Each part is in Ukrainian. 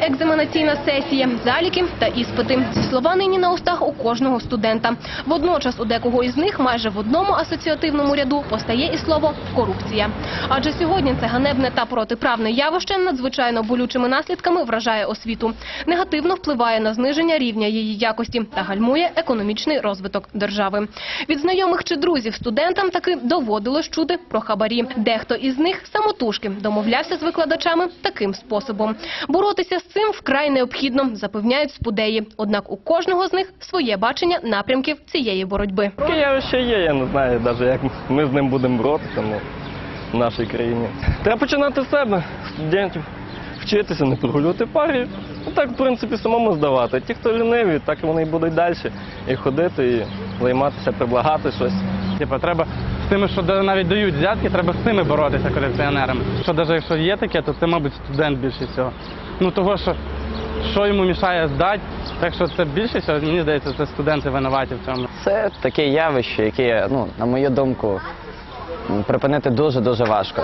екзаменаційна сесія, заліки та іспити. Слова нині на устах у кожного студента. Водночас у декого із них майже в одному асоціативному ряду постає і слово корупція. Адже сьогодні це ганебне та протиправне явище надзвичайно болючими наслідками вражає освіту. Негативно впливає на зниження рівня її якості та гальмує економічний розвиток держави. Від знайомих чи друзів студентам таки доводилось чути про хабарі. Дехто із них самотужки домовлявся з викладачами таким способом. Боротися з цим вкрай необхідно, запевняють спудеї. Однак у кожного з них своє бачення напрямків цієї боротьби. Таке явище є, я не знаю навіть, як ми з ним будемо боротися в нашій країні. Треба починати з себе, студентів, вчитися, не прогулювати парі. Ну так, в принципі, самому здавати. Ті, хто ліниві, так вони і будуть далі і ходити, і займатися, предлагати щось. Типу, треба тими, що навіть дають взятки, треба з цими боротися корупціонерами. Що навіть якщо є таке, то це, мабуть, студент більше всього. Ну того, що, що йому мішає здати, так що це більше всього, мені здається, це студенти винуваті в цьому. Це таке явище, яке, ну, на мою думку, припинити дуже-дуже важко.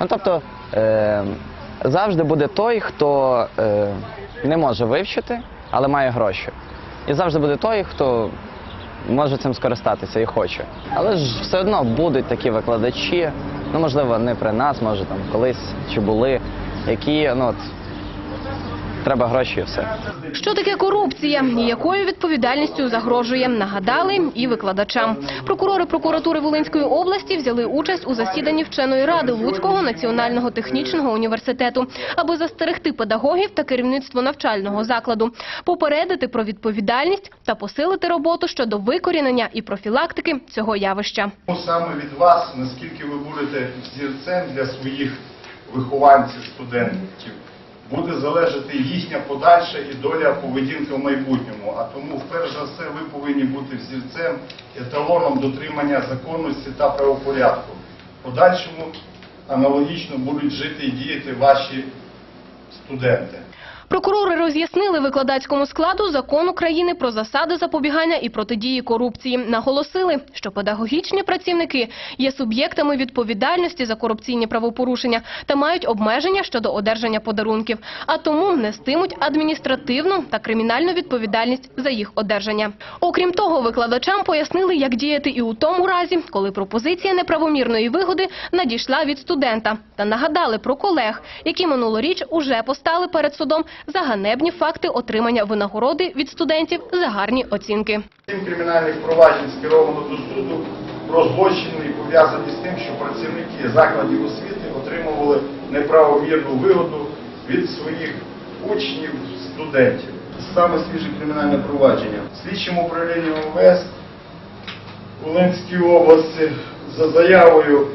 Ну, тобто, е, завжди буде той, хто е, не може вивчити, але має гроші. І завжди буде той, хто може цим скористатися і хоче. Але ж все одно будуть такі викладачі, ну, можливо, не при нас, може там колись чи були, які, ну, от, треба гроші і все. Що таке корупція і якою відповідальністю загрожує, нагадали і викладачам. Прокурори прокуратури Волинської області взяли участь у засіданні вченої ради Луцького національного технічного університету, аби застерегти педагогів та керівництво навчального закладу, попередити про відповідальність та посилити роботу щодо викорінення і профілактики цього явища. Саме від вас, наскільки ви будете взірцем для своїх вихованців, студентів, буде залежати їхня подальша і доля поведінки в майбутньому. А тому, перш за все, ви повинні бути взірцем, еталоном дотримання законності та правопорядку. Подальшому аналогічно будуть жити і діяти ваші студенти. Прокурори роз'яснили викладацькому складу закон України про засади запобігання і протидії корупції. Наголосили, що педагогічні працівники є суб'єктами відповідальності за корупційні правопорушення та мають обмеження щодо одержання подарунків, а тому нестимуть адміністративну та кримінальну відповідальність за їх одержання. Окрім того, викладачам пояснили, як діяти і у тому разі, коли пропозиція неправомірної вигоди надійшла від студента, та нагадали про колег, які минулоріч уже постали перед судом за ганебні факти отримання винагороди від студентів за гарні оцінки. Сім кримінальних проваджень скеровано до суду про злочини, пов'язані з тим, що працівники закладів освіти отримували неправомірну вигоду від своїх учнів, студентів. Саме свіже кримінальне провадження. В слідчому управлінні МВС у Ленській області за заявою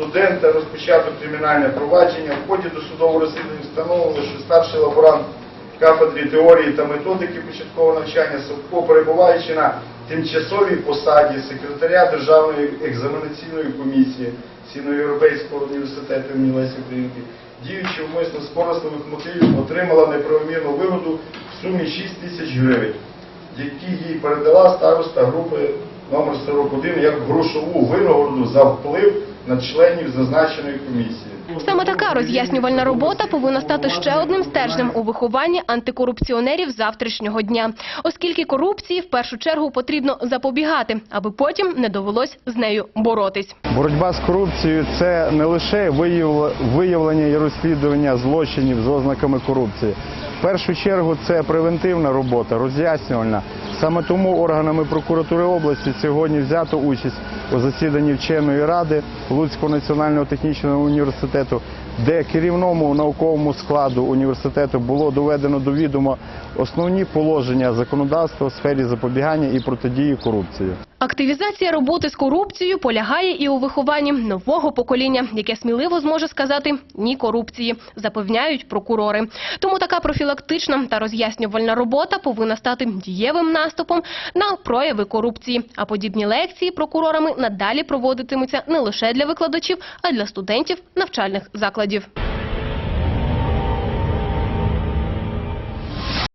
студента розпочато кримінальне провадження. В ході досудового розслідування встановлено, що старший лаборант кафедрі теорії та методики початкового навчання Совко, перебуваючи на тимчасовій посаді секретаря Державної екзаменаційної комісії Сіноєвропейського університету імені Лесі Українки, діючи вмисно з корисливих мотивів, отримала неправомірну вигоду в сумі 6 тисяч гривень, які їй передала староста групи номер 41 як грошову винагороду за вплив на членів зазначеної комісії. Саме така роз'яснювальна робота повинна стати ще одним стержнем у вихованні антикорупціонерів завтрашнього дня, оскільки корупції в першу чергу потрібно запобігати, аби потім не довелось з нею боротись. Боротьба з корупцією це не лише вияв- виявлення і розслідування злочинів з ознаками корупції. В першу чергу це превентивна робота, роз'яснювальна. Саме тому органами прокуратури області сьогодні взято участь у засіданні вченої ради Луцького національного технічного університету, де керівному науковому складу університету було доведено до відома основні положення законодавства у сфері запобігання і протидії корупції. Активізація роботи з корупцією полягає і у вихованні нового покоління, яке сміливо зможе сказати ні корупції, запевняють прокурори. Тому така профілактична та роз'яснювальна робота повинна стати дієвим наступом на прояви корупції. А подібні лекції прокурорами надалі проводитимуться не лише для викладачів, а й для студентів навчальних закладів.